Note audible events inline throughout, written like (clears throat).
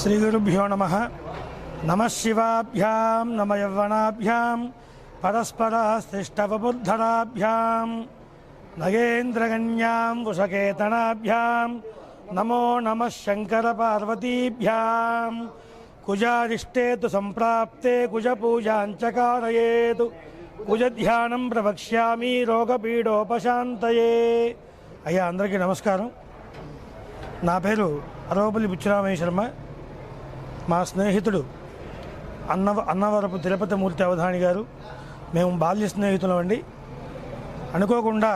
శ్రీగురుభ్యో నమ నమ శివాభ్యాం నమ యవ్వనాభ్యాం పరస్పరస్తిష్టవబుద్ధరాభ్యాం నగేంద్రగణ్యాం వృషకేతనాభ్యాం నమో నమ శంకర పార్వతీభ్యాం కుజారిష్టేతు సంప్రాప్తే కుజపూజాంచకారయేతు కుజధ్యానం ప్రవక్ష్యామి రోగపీడోపశాంతయే అయ్యా అందరికీ నమస్కారం. నా పేరు అరవపల్లి బుచ్చిరామయ్య శర్మ. మా స్నేహితుడు అన్నవ అన్నవరపు తిరుపతి మూర్తి అవధాని గారు. మేము బాల్య స్నేహితులం అండి అనుకోకుండా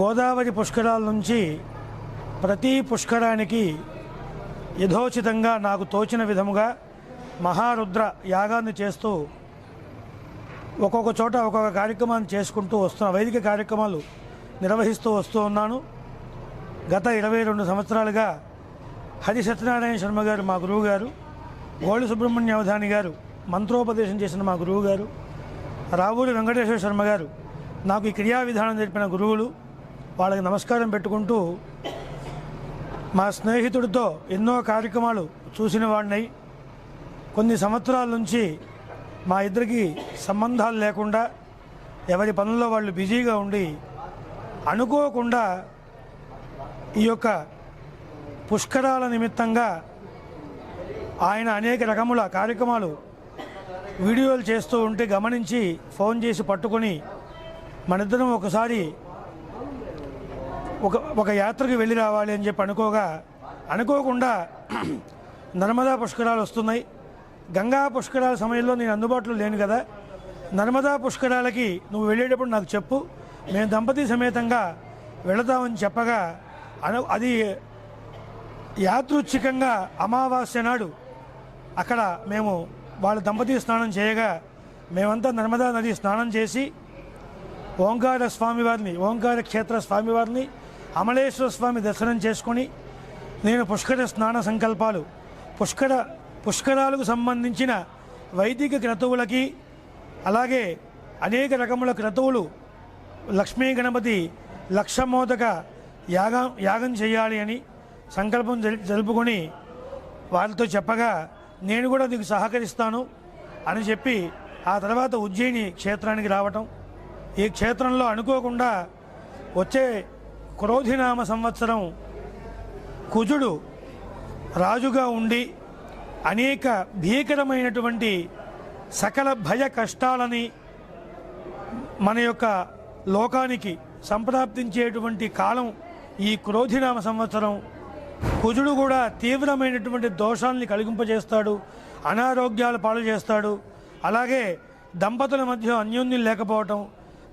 గోదావరి పుష్కరాల నుంచి ప్రతి పుష్కరానికి యథోచితంగా నాకు తోచిన విధముగా మహారుద్ర యాగాన్ని చేస్తూ ఒక్కొక్క చోట ఒక్కొక్క కార్యక్రమాన్ని చేసుకుంటూ వస్తున్న వైదిక కార్యక్రమాలు నిర్వహిస్తూ వస్తూ ఉన్నాను. గత ఇరవై రెండు సంవత్సరాలుగా హరి సత్యనారాయణ శర్మ గారు మా గురువు గారు గోళి సుబ్రహ్మణ్య అవధాని గారు మంత్రోపదేశం చేసిన మా గురువు గారు రావూరి వెంకటేశ్వర శర్మ గారు నాకు ఈ క్రియా విధానం నేర్పిన గురువులు వాళ్ళకి నమస్కారం పెట్టుకుంటూ మా స్నేహితుడితో ఎన్నో కార్యక్రమాలు చూసిన వాడినై. కొన్ని సంవత్సరాల నుంచి మా ఇద్దరికి సంబంధాలు లేకుండా ఎవరి పనుల్లో వాళ్ళు బిజీగా ఉండి అనుకోకుండా ఈ యొక్క పుష్కరాల నిమిత్తంగా ఆయన అనేక రకముల కార్యక్రమాలు వీడియోలు చేస్తూ ఉంటే గమనించి ఫోన్ చేసి పట్టుకొని మనిద్దరం ఒకసారి ఒక ఒక యాత్రకు వెళ్ళి రావాలి అని చెప్పి అనుకోగా అనుకోకుండా నర్మదా పుష్కరాలు వస్తున్నాయి. గంగా పుష్కరాల సమయంలో నేను అందుబాటులో లేను కదా. నర్మదా పుష్కరాలకి నువ్వు వెళ్ళేటప్పుడు నాకు చెప్పు. మేము దంపతి సమేతంగా వెళదామని చెప్పగా అను అది యాదృచ్ఛికంగా అమావాస్య నాడు అక్కడ మేము వాళ్ళ దంపతి స్నానం చేయగా మేమంతా నర్మదా నది స్నానం చేసి ఓంకార స్వామివారిని ఓంకార క్షేత్ర స్వామివారిని అమలేశ్వర స్వామి దర్శనం చేసుకొని నేను పుష్కర స్నాన సంకల్పాలు పుష్కర పుష్కరాలకు సంబంధించిన వైదిక క్రతువులకి అలాగే అనేక రకముల క్రతువులు లక్ష్మీ గణపతి లక్షమోదక యాగం యాగం చేయాలి అని సంకల్పం జరి- జరుపుకొని వారితో చెప్పగా నేను కూడా నీకు సహకరిస్తాను అని చెప్పి ఆ తర్వాత ఉజ్జయిని క్షేత్రానికి రావటం. ఈ క్షేత్రంలో అనుకోకుండా వచ్చే క్రోధినామ సంవత్సరం కుజుడు రాజుగా ఉండి అనేక భీకరమైనటువంటి సకల భయ కష్టాలని మన యొక్క లోకానికి సంప్రాప్తించేటువంటి కాలం ఈ క్రోధినామ సంవత్సరం కుజుడు కూడా తీవ్రమైనటువంటి దోషాల్ని కలిగింపజేస్తాడు అనారోగ్యాల పాలు చేస్తాడు అలాగే దంపతుల మధ్య అన్యోన్యం లేకపోవటం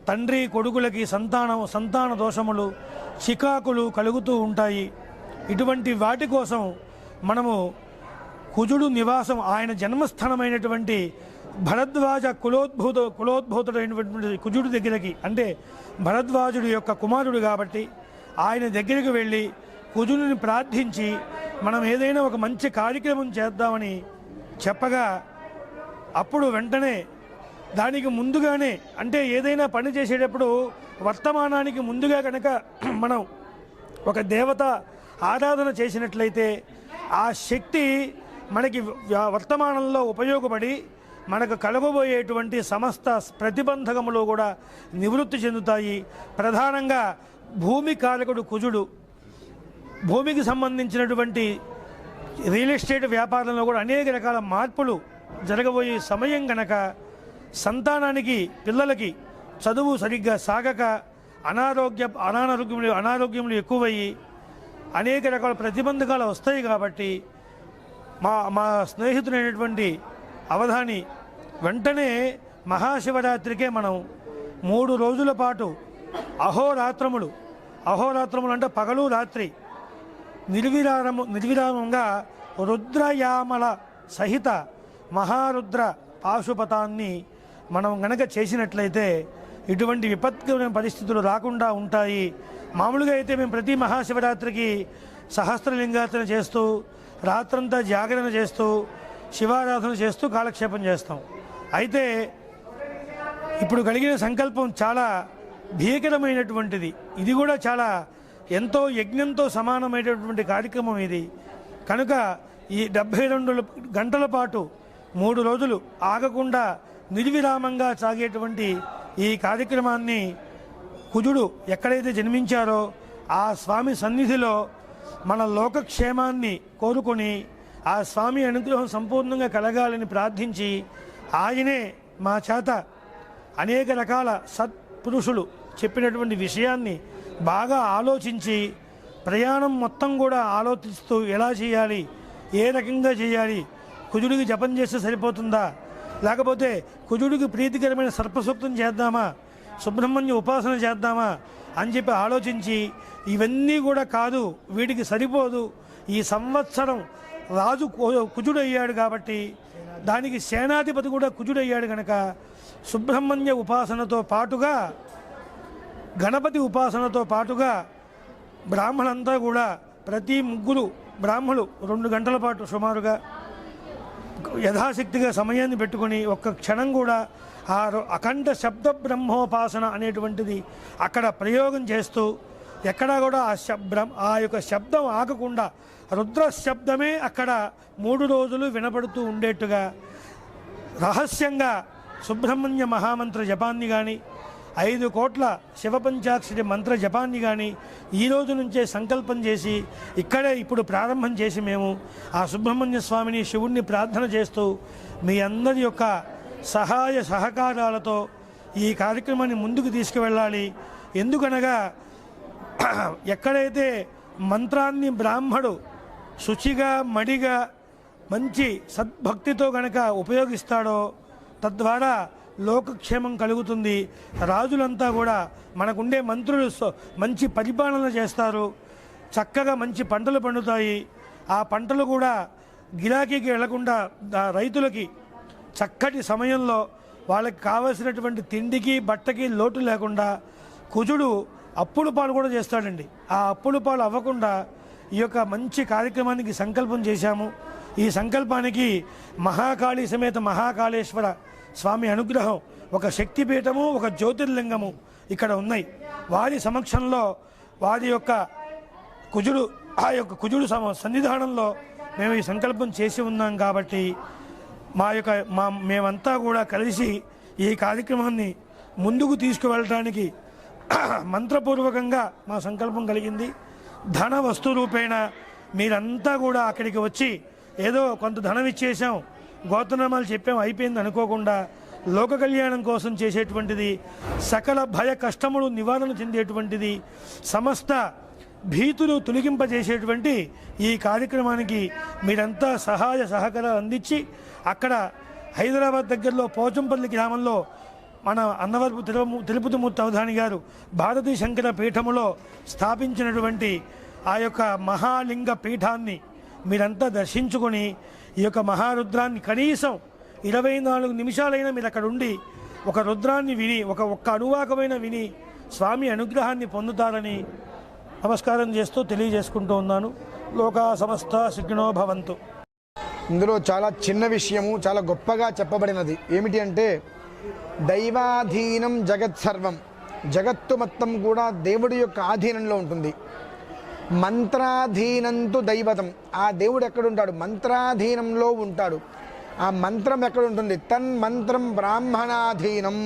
తండ్రి కొడుకులకి సంతానం సంతాన దోషములు చికాకులు కలుగుతూ ఉంటాయి. ఇటువంటి వాటి కోసం మనము కుజుడు నివాసం ఆయన జన్మస్థానమైనటువంటి భరద్వాజ కులోద్భూత కులోద్భూతుడైనటువంటి కుజుడు దగ్గరికి అంటే భరద్వాజుడి యొక్క కుమారుడు కాబట్టి ఆయన దగ్గరికి వెళ్ళి కుజుని ప్రార్థించి మనం ఏదైనా ఒక మంచి కార్యక్రమం చేద్దామని చెప్పగా అప్పుడు వెంటనే దానికి ముందుగానే అంటే ఏదైనా పని చేసేటప్పుడు వర్తమానానికి ముందుగా కనుక (clears throat) మనం ఒక దేవత ఆరాధన చేసినట్లయితే ఆ శక్తి మనకి వర్తమానంలో ఉపయోగపడి మనకు కలగబోయేటువంటి సమస్త ప్రతిబంధకములు కూడా నివృత్తి చెందుతాయి. ప్రధానంగా భూమి కారకుడు కుజుడు. భూమికి సంబంధించినటువంటి రియల్ ఎస్టేట్ వ్యాపారంలో కూడా అనేక రకాల మార్పులు జరగబోయే సమయం గనక సంతానానికి పిల్లలకి చదువు సరిగ్గా సాగక అనారోగ్య అనారోగ్యములు అనారోగ్యములు ఎక్కువయ్యి అనేక రకాల ప్రతిబంధకాలు వస్తాయి కాబట్టి మా మా స్నేహితుడైనటువంటి అవధాని వెంటనే మహాశివరాత్రికే మనం మూడు రోజుల పాటు అహోరాత్రములు అహోరాత్రములు అంటే పగలు రాత్రి నిర్విరామము నిర్విరామంగా రుద్రయామల సహిత మహారుద్ర పాశుపతాన్ని మనం గనక చేసినట్లయితే ఇటువంటి విపత్కరమైన పరిస్థితులు రాకుండా ఉంటాయి. మామూలుగా అయితే మేము ప్రతి మహాశివరాత్రికి సహస్రలింగార్చన చేస్తూ రాత్రంతా జాగరణ చేస్తూ శివారాధన చేస్తూ కాలక్షేపం చేస్తాం. అయితే ఇప్పుడు కలిగిన సంకల్పం చాలా భీకరమైనటువంటిది. ఇది కూడా చాలా ఎంతో యజ్ఞంతో సమానమైనటువంటి కార్యక్రమం ఇది. కనుక ఈ డెబ్భై రెండు గంటల పాటు మూడు రోజులు ఆగకుండా నిర్విరామంగా సాగేటువంటి ఈ కార్యక్రమాన్ని కుజుడు ఎక్కడైతే జన్మించారో ఆ స్వామి సన్నిధిలో మన లోకక్షేమాన్ని కోరుకొని ఆ స్వామి అనుగ్రహం సంపూర్ణంగా కలగాలని ప్రార్థించి ఆయనే మా చేత అనేక రకాల సత్పురుషులు చెప్పినటువంటి విషయాన్ని బాగా ఆలోచించి ప్రయాణం మొత్తం కూడా ఆలోచిస్తూ ఎలా చేయాలి ఏ రకంగా చేయాలి కుజుడికి జపం చేస్తే సరిపోతుందా? లేకపోతే కుజుడికి ప్రీతికరమైన సర్పసూక్తం చేద్దామా? సుబ్రహ్మణ్య ఉపాసన చేద్దామా? అని చెప్పి ఆలోచించి ఇవన్నీ కూడా కాదు వీటికి సరిపోదు. ఈ సంవత్సరం రాజు కు- కుజుడయ్యాడు కాబట్టి దానికి సేనాధిపతి కూడా కుజుడయ్యాడు కనుక సుబ్రహ్మణ్య ఉపాసనతో పాటుగా గణపతి ఉపాసనతో పాటుగా బ్రాహ్మణంతా కూడా ప్రతి ముగ్గురు బ్రాహ్మణులు రెండు గంటల పాటు సుమారుగా యథాశక్తిగా సమయాన్ని పెట్టుకొని ఒక్క క్షణం కూడా ఆ అఖండ శబ్ద బ్రహ్మోపాసన అనేటువంటిది అక్కడ ప్రయోగం చేస్తూ ఎక్కడా కూడా ఆ శబ్దం ఆ యొక్క శబ్దం ఆగకుండా రుద్ర శబ్దమే అక్కడ మూడు రోజులు వినపడుతూ ఉండేట్టుగా రహస్యంగా సుబ్రహ్మణ్య మహామంత్ర జపాన్ని కానీ ఐదు కోట్ల శివపంచాక్షరి మంత్ర జపాన్ని కానీ ఈ రోజు నుంచే సంకల్పం చేసి ఇక్కడే ఇప్పుడు ప్రారంభం చేసి మేము ఆ సుబ్రహ్మణ్య స్వామిని శివుణ్ణి ప్రార్థన చేస్తూ మీ అందరి యొక్క సహాయ సహకారాలతో ఈ కార్యక్రమాన్ని ముందుకు తీసుకువెళ్ళాలి. ఎందుకనగా (clears throat) ఎక్కడైతే మంత్రాన్ని బ్రాహ్మడు శుచిగా మడిగా మంచి సద్భక్తితో గనక ఉపయోగిస్తాడో తద్వారా లోకక్షేమం కలుగుతుంది. రాజులంతా కూడా మనకుండే మంత్రులు మంచి పరిపాలన చేస్తారు. చక్కగా మంచి పంటలు పండుతాయి. ఆ పంటలు కూడా గిరాకీకి వెళ్ళకుండా రైతులకి చక్కటి సమయంలో వాళ్ళకి కావలసినటువంటి తిండికి బట్టకి లోటు లేకుండా కుజుడు అప్పుడు పాలు కూడా చేస్తాడండి. ఆ అప్పుడు పాలు అవ్వకుండా ఈ యొక్క మంచి కార్యక్రమానికి సంకల్పం చేశాము. ఈ సంకల్పానికి మహాకాళీ సమేత మహాకాళేశ్వర స్వామి అనుగ్రహం ఒక శక్తిపీఠము ఒక జ్యోతిర్లింగము ఇక్కడ ఉన్నాయి. వారి సమక్షంలో వారి యొక్క కుజుడు ఆ యొక్క కుజుడు సమ సన్నిధానంలో మేము ఈ సంకల్పం చేసి ఉన్నాం కాబట్టి మా యొక్క మా మేమంతా కూడా కలిసి ఈ కార్యక్రమాన్ని ముందుకు తీసుకువెళ్ళడానికి (clears throat) మంత్రపూర్వకంగా మా సంకల్పం కలిగింది. ధన వస్తు రూపేణ మీరంతా కూడా అక్కడికి వచ్చి ఏదో కొంత ధనం ఇచ్చేసాం గోత్రనామాలు చెప్పాం అయిపోయింది అనుకోకుండా లోక కళ్యాణం కోసం చేసేటువంటిది సకల భయ కష్టములు నివారణ చెందేటువంటిది సమస్త భీతులు తొలగింపజేసేటువంటి ఈ కార్యక్రమానికి మీరంతా సహాయ సహకారాలు అందించి అక్కడ హైదరాబాద్ దగ్గరలో పోచంపల్లి గ్రామంలో మన అన్నవరపు తిరుమ తిరుపతి మూర్తి అవధాని గారు భారతీ శంకర పీఠములో స్థాపించినటువంటి ఆ యొక్క మహాలింగ పీఠాన్ని మీరంతా దర్శించుకొని ఈ యొక్క మహారుద్రాన్ని కనీసం ఇరవై నాలుగు నిమిషాలైనా మీరు అక్కడ ఉండి ఒక రుద్రాన్ని విని ఒక ఒక్క అనువాకమైన విని స్వామి అనుగ్రహాన్ని పొందుతారని నమస్కారం చేస్తూ తెలియజేసుకుంటూ ఉన్నాను. లోకా సమస్త సుఖినో భవంతు. ఇందులో చాలా చిన్న విషయము చాలా గొప్పగా చెప్పబడినది. ఏమిటి అంటే దైవాధీనం జగత్ సర్వం. జగత్తు మొత్తం కూడా దేవుడి యొక్క ఆధీనంలో ఉంటుంది. మంత్రాధీనంతు దైవతం. ఆ దేవుడు ఎక్కడుంటాడు? మంత్రాధీనంలో ఉంటాడు. ఆ మంత్రం ఎక్కడ ఉంటుంది తన్ మంత్రం బ్రాహ్మణాధీనం.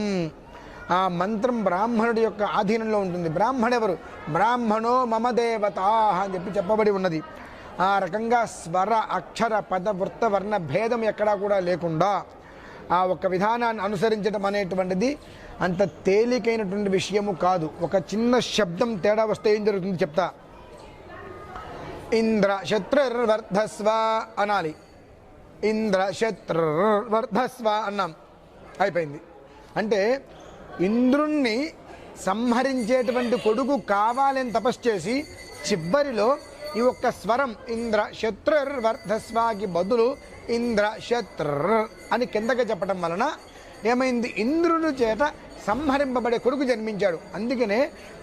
ఆ మంత్రం బ్రాహ్మణుడి యొక్క ఆధీనంలో ఉంటుంది. బ్రాహ్మణెవరు? బ్రాహ్మణో మమ దేవత అని చెప్పి చెప్పబడి ఉన్నది. ఆ రకంగా స్వర అక్షర పద వృత్త వర్ణ భేదం ఎక్కడా కూడా లేకుండా ఆ ఒక విధానాన్ని అనుసరించడం అనేటువంటిది అంత తేలికైనటువంటి విషయము కాదు. ఒక చిన్న శబ్దం తేడా వస్తే ఏం జరుగుతుంది చెప్తా. ఇంద్ర శత్రుర్వర్ధస్వ అనాలి. ఇంద్ర శత్రుర్వర్ధస్వ అన్నాం. అయిపోయింది. అంటే ఇంద్రుణ్ణి సంహరించేటువంటి కొడుకు కావాలని తపస్సు చేసి చివరిలో ఈ ఒక్క స్వరం ఇంద్ర శత్రుర్వర్ధస్వాకి బదులు ఇంద్ర శత్రు అని కిందకి చెప్పడం వలన ఏమైంది? ఇంద్రుని చేత సంహరింపబడే కొడుకు జన్మించాడు. అందుకనే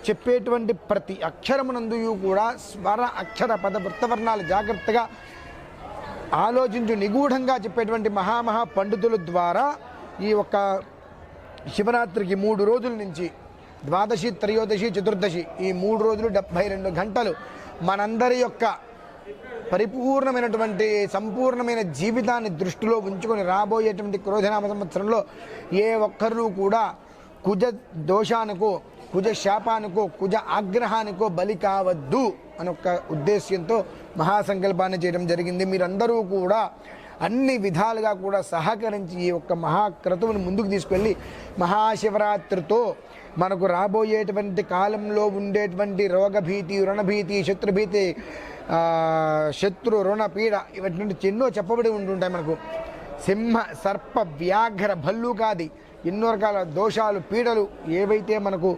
చెప్పేటువంటి ప్రతి అక్షరమునందు కూడా స్వర అక్షర పద వృత్తవర్ణాలు జాగ్రత్తగా ఆలోచించు నిగూఢంగా చెప్పేటువంటి మహామహా పండితుల ద్వారా ఈ యొక్క శివరాత్రికి మూడు రోజుల నుంచి ద్వాదశి త్రయోదశి చతుర్దశి ఈ మూడు రోజులు డెబ్భై రెండు గంటలు మనందరి యొక్క పరిపూర్ణమైనటువంటి సంపూర్ణమైన జీవితాన్ని దృష్టిలో ఉంచుకొని రాబోయేటువంటి క్రోధనామ సంవత్సరంలో ఏ ఒక్కరూ కూడా కుజ దోషానికో కుజ శాపానికో కుజ ఆగ్రహానికో బలి కావద్దు అని ఒక ఉద్దేశ్యంతో మహాసంకల్పాన్ని చేయడం జరిగింది. మీరందరూ కూడా అన్ని విధాలుగా కూడా సహకరించి ఈ యొక్క మహాక్రతువుని ముందుకు తీసుకెళ్ళి మహాశివరాత్రితో మనకు రాబోయేటువంటి కాలంలో ఉండేటువంటి రోగభీతి రుణభీతి శత్రుభీతి శత్రు రుణ పీడ ఇటువంటి ఎన్నో చెప్పబడి ఉంటుంటాయి మనకు. సింహ సర్ప వ్యాఘ్ర భల్లూకాది ఎన్నో రకాల దోషాలు పీడలు ఏవైతే మనకు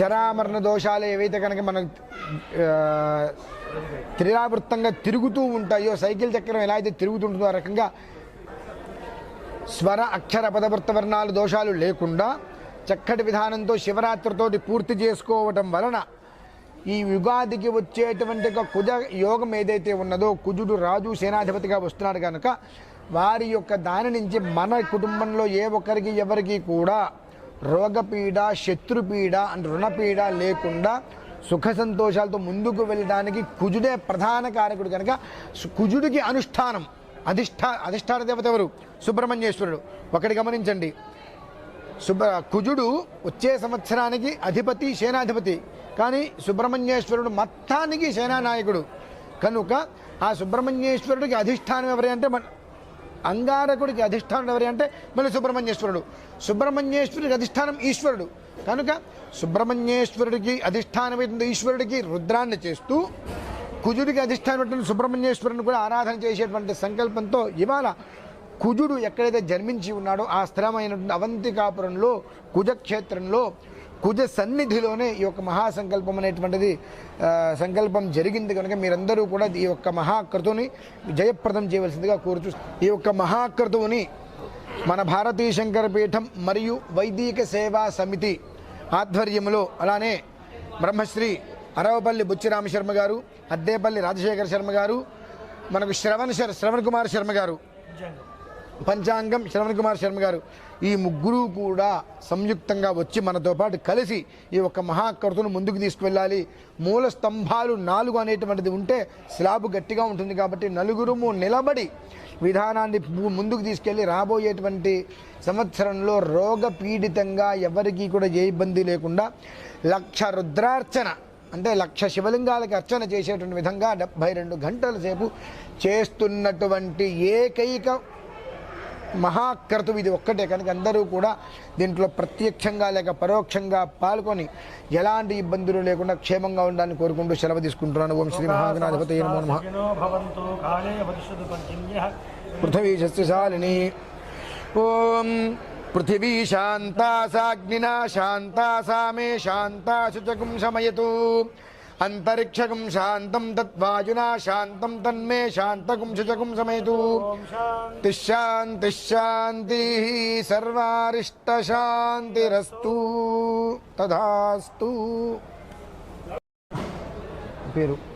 జరామరణ దోషాలు ఏవైతే కనుక మనకు త్రిరావృత్తంగా తిరుగుతూ ఉంటాయో సైకిల్ చక్రం ఎలా అయితే తిరుగుతుంటుందో ఆ రకంగా స్వర అక్షర పదవృత్త వర్ణాలు దోషాలు లేకుండా చక్కటి విధానంతో శివరాత్రితోటి పూర్తి చేసుకోవటం వలన ఈ యుగాదికి వచ్చేటువంటి ఒక కుజ యోగం ఏదైతే ఉన్నదో కుజుడు రాజు సేనాధిపతిగా వస్తున్నాడు కనుక వారి యొక్క దాని నుంచి మన కుటుంబంలో ఏ ఒక్కరికి ఎవరికి కూడా రోగపీడ శత్రుపీడ అండ్ రుణపీడ లేకుండా సుఖ సంతోషాలతో ముందుకు వెళ్ళడానికి కుజుడే ప్రధాన కారకుడు కనుక కుజుడికి అనుష్ఠానం అధిష్ఠా అధిష్టాన దేవత ఎవరు? సుబ్రహ్మణ్యేశ్వరుడు. ఒకటి గమనించండి. సుబ్ర కుజుడు వచ్చే సంవత్సరానికి అధిపతి సేనాధిపతి. కానీ సుబ్రహ్మణ్యేశ్వరుడు మొత్తానికి సేనానాయకుడు. కనుక ఆ సుబ్రహ్మణ్యేశ్వరుడికి అధిష్టానం ఎవరంటే అంటే అంగారకుడికి అధిష్టానం ఎవరి అంటే మళ్ళీ సుబ్రహ్మణ్యేశ్వరుడు. సుబ్రహ్మణ్యేశ్వరుడికి అధిష్టానం ఈశ్వరుడు. కనుక సుబ్రహ్మణ్యేశ్వరుడికి అధిష్టానమైనటువంటి ఈశ్వరుడికి రుద్రాన్ని చేస్తూ కుజుడికి అధిష్టానమైనటువంటి సుబ్రహ్మణ్యేశ్వరుని కూడా ఆరాధన చేసేటువంటి సంకల్పంతో ఇవాళ కుజుడు ఎక్కడైతే జన్మించి ఉన్నాడో ఆ స్థిరమైనటువంటి అవంతికాపురంలో కుజక్షేత్రంలో కుజ సన్నిధిలోనే ఈ యొక్క మహాసంకల్పం అనేటువంటిది సంకల్పం జరిగింది కనుక మీరందరూ కూడా ఈ యొక్క మహాకృతుని జయప్రదం చేయవలసిందిగా కోరుచు ఈ యొక్క మహాకృతువుని మన భారతీయ శంకర పీఠం మరియు వైదిక సేవా సమితి ఆధ్వర్యంలో అలానే బ్రహ్మశ్రీ అరవపల్లి బుచ్చిరామ శర్మ గారు అద్దేపల్లి రాజశేఖర శర్మ గారు మనకు శ్రవణ్ శ్రవణ్ కుమార్ శర్మ గారు పంచాంగం శ్రవణ్ కుమార్ శర్మ గారు. ఈ ముగ్గురు కూడా సంయుక్తంగా వచ్చి మనతో పాటు కలిసి ఈ యొక్క మహాకృతును ముందుకు తీసుకువెళ్ళాలి. మూల స్తంభాలు నాలుగు అనేటువంటిది ఉంటే స్లాబ్ గట్టిగా ఉంటుంది కాబట్టి నలుగురు నిలబడి విధానాన్ని ముందుకు తీసుకెళ్ళి రాబోయేటువంటి సంవత్సరంలో రోగ పీడితంగా ఎవరికీ కూడా ఏ ఇబ్బంది లేకుండా లక్ష రుద్రార్చన అంటే లక్ష శివలింగాలకి అర్చన చేసేటువంటి విధంగా డెబ్బై రెండు గంటల సేపు చేస్తున్నటువంటి ఏకైక మహాకర్తువు ఇది ఒక్కటే. కనుక అందరూ కూడా దీంట్లో ప్రత్యక్షంగా లేక పరోక్షంగా పాల్గొని ఎలాంటి ఇబ్బందులు లేకుండా క్షేమంగా ఉండాలని కోరుకుంటూ సెలవు తీసుకుంటున్నాను. ఓం శ్రీ మహాగణాధిపతి నమో పృథివీ ఓం పృథివీ శాంతా సాగ్నినా శాంతా సామే శాంతా శుచకం శమయతు. అంతరిక్షకం శాంతం తద్వాయునా శాంతం తన్మే శాంతకం శుచకం సమయతు ఓం శాంతి శాంతి శాంతి సర్వారిష్టశాంతిరస్తు తథాస్తు పేరు